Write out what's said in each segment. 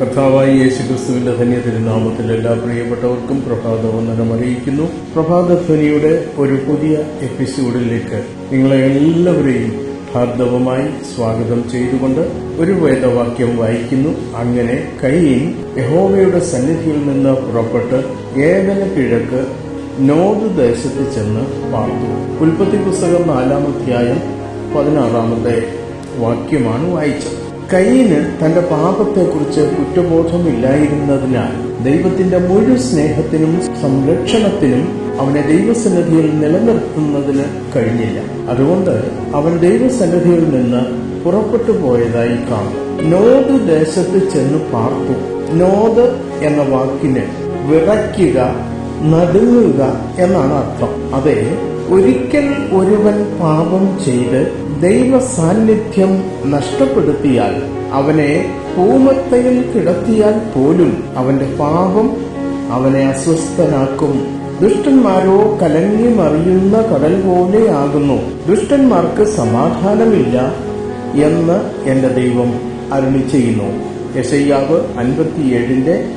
കർത്താവായി യേശു ക്രിസ്തുവിന്റെ ധന്യ എല്ലാ പ്രിയപ്പെട്ടവർക്കും പ്രഭാത വന്ദനം അറിയിക്കുന്നു. പ്രഭാതധ്വനിയുടെ ഒരു പുതിയ എപ്പിസോഡിലേക്ക് നിങ്ങളെ എല്ലാവരെയും ഹാർദവമായി സ്വാഗതം ചെയ്തുകൊണ്ട് ഒരു വേദവാക്യം വായിക്കുന്നു. അങ്ങനെ കൈയിൽ യഹോവയുടെ സന്നിധിയിൽ നിന്ന് പുറപ്പെട്ട് ഏതന കിഴക്ക് നോദ് ദേശത്ത് ചെന്ന് പാർത്തു. ഉൽപ്പത്തി പുസ്തകം നാലാമധ്യായം പതിനാറാമത്തെ വാക്യമാണ് വായിച്ചത്. കയ്യിന് തന്റെ പാപത്തെക്കുറിച്ച് കുറ്റബോധമില്ലായിരുന്നതിനാൽ ദൈവത്തിന്റെ മുഴുവൻ സ്നേഹത്തിനും സംരക്ഷണത്തിനും അവനെ ദൈവസന്നിധിയിൽ നിലനിർത്തുന്നതിന് കഴിഞ്ഞില്ല. അതുകൊണ്ട് അവൻ ദൈവസന്നിധിയിൽ നിന്ന് പുറപ്പെട്ടു പോയതായി കാണും നോദ് ദേശത്ത് ചെന്ന് പാർത്തു. നോദ് എന്ന വാക്കിന് വിറയ്ക്കുക നടുങ്ങുക എന്നാണ് അർത്ഥം. അതെ ഒരിക്കൽ ഒരുവൻ പാപം ചെയ്ത് ദൈവ സാന്നിധ്യം നഷ്ടപ്പെടുത്തിയാൽ അവനെ ഭൂമത്തയിൽ കിടത്തിയാൽ പോലും അവന്റെ പാപം അവനെ അസ്വസ്ഥനാക്കും. ദുഷ്ടന്മാരോ കലങ്ങി മറിയുന്ന കടൽ പോലെയാകുന്നു. ദുഷ്ടന്മാർക്ക് സമാധാനമില്ല എന്ന് എന്റെ ദൈവം അരുളി ചെയ്യുന്നു. യശയ്യാവ് അൻപത്തിയേഴിന്റെ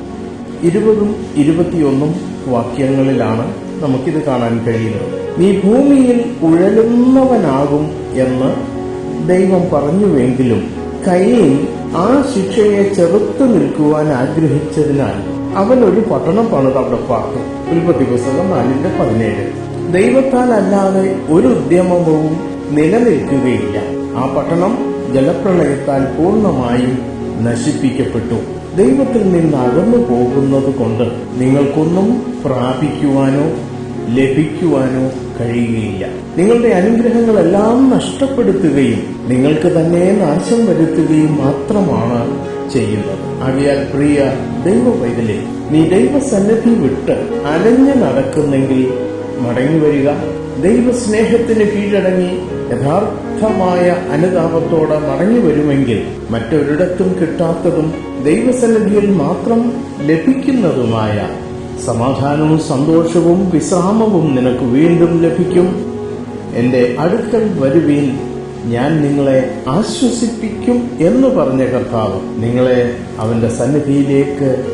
ഇരുപതും ഇരുപത്തിയൊന്നും വാക്യങ്ങളിലാണ്. നമുക്കിത് കാണാൻ കഴിയുന്നു. നീ ഭൂമിയിൽ ഉഴലുന്നവനാകും എന്ന് ദൈവം പറഞ്ഞുവെങ്കിലും കയ്യിൽ ആ ശിക്ഷയെ ചെറുത്തു നിൽക്കുവാൻ ആഗ്രഹിച്ചതിനാൽ അവൻ ഒരു പട്ടണം പണിത് അവിടെ പാർത്തു. ഉൽപ്പത്തി പുസ്തകം നാലിന്റെ പതിനേഴ്. ദൈവത്താൽ അല്ലാതെ ഒരു ഉദ്യമവും നിലനിൽക്കുകയില്ല. ആ പട്ടണം ജലപ്രളയത്താൽ പൂർണമായും നശിപ്പിക്കപ്പെട്ടു. ദൈവത്തിൽ നിന്ന് അകന്നു പോകുന്നത് കൊണ്ട് നിങ്ങൾക്കൊന്നും പ്രാപിക്കുവാനോ ലഭിക്കുവാനോ കഴിയുകയില്ല. നിങ്ങളുടെ അനുഗ്രഹങ്ങളെല്ലാം നഷ്ടപ്പെടുത്തുകയും നിങ്ങൾക്ക് തന്നെ നാശം വരുത്തുകയും മാത്രമാണ് ചെയ്യുന്നത്. ആകയാൽ പ്രിയ ദൈവ പൈതലെ നീ ദൈവസന്നിധി വിട്ട് അലഞ്ഞു നടക്കുന്നെങ്കിൽ മടങ്ങി വരിക. ദൈവസ്നേഹത്തിന് കീഴടങ്ങി യഥാർത്ഥമായ അനുതാപത്തോടെ മടങ്ങി വരുമെങ്കിൽ മറ്റൊരിടത്തും കിട്ടാത്തതും ദൈവസന്നിധിയിൽ മാത്രം ലഭിക്കുന്നതുമായ സമാധാനവും സന്തോഷവും വിശ്രാമവും നിനക്ക് വീണ്ടും ലഭിക്കും. എന്റെ അടുക്കൽ വരുവീൻ ഞാൻ നിങ്ങളെ ആശ്വസിപ്പിക്കും എന്ന് പറഞ്ഞ കർത്താവ് നിങ്ങളെ അവന്റെ സന്നിധിയിലേക്ക്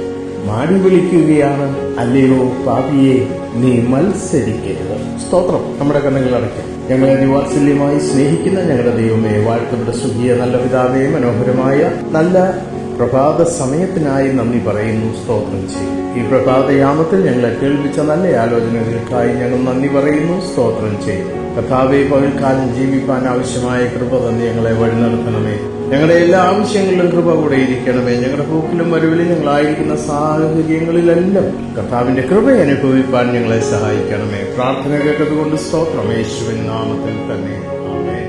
മാടി വിളിക്കുകയാണ് അല്ലയോ പാപിയെ നീ മത്സരിക്കരുത്. സ്തോത്രം. നമ്മുടെ കണ്ണുകൾ അടയ്ക്കാം. ഞങ്ങളെ നിവാത്സല്യമായി സ്നേഹിക്കുന്ന ഞങ്ങളുടെ ദൈവമേ വാഴ്ത്തപ്പെട്ട സുഖിയ നല്ല പിതാവേ മനോഹരമായ നല്ല പ്രഭാത സമയത്തിനായി നന്ദി പറയുന്നു സ്തോത്രം ചെയ്യും ഈ പ്രഭാതയാമത്തിൽ ഞങ്ങളെ കേൾപ്പിച്ച നല്ല ആലോചനകൾക്കായി ഞങ്ങൾ നന്ദി പറയുന്നു സ്തോത്രം ചെയ്യും കഥാവെ പകൽക്കാലം ജീവിപ്പാൻ ആവശ്യമായ കൃപ തന്നെ ഞങ്ങളെ വഴി നടത്തണമേ. ഞങ്ങളുടെ എല്ലാ ആവശ്യങ്ങളിലും കൃപ കൂടെ ഇരിക്കണമേ. ഞങ്ങളുടെ പൂക്കിലും വരവിലും ഞങ്ങളായിരിക്കുന്ന സാഹചര്യങ്ങളിലെല്ലാം കർത്താവിന്റെ കൃപ അനുഭവിപ്പാൻ ഞങ്ങളെ സഹായിക്കണമേ. പ്രാർത്ഥന കേട്ടതുകൊണ്ട് സ്തോത്രം. യേശുവിൻ നാമത്തിൽ തന്നെ. ആമേൻ.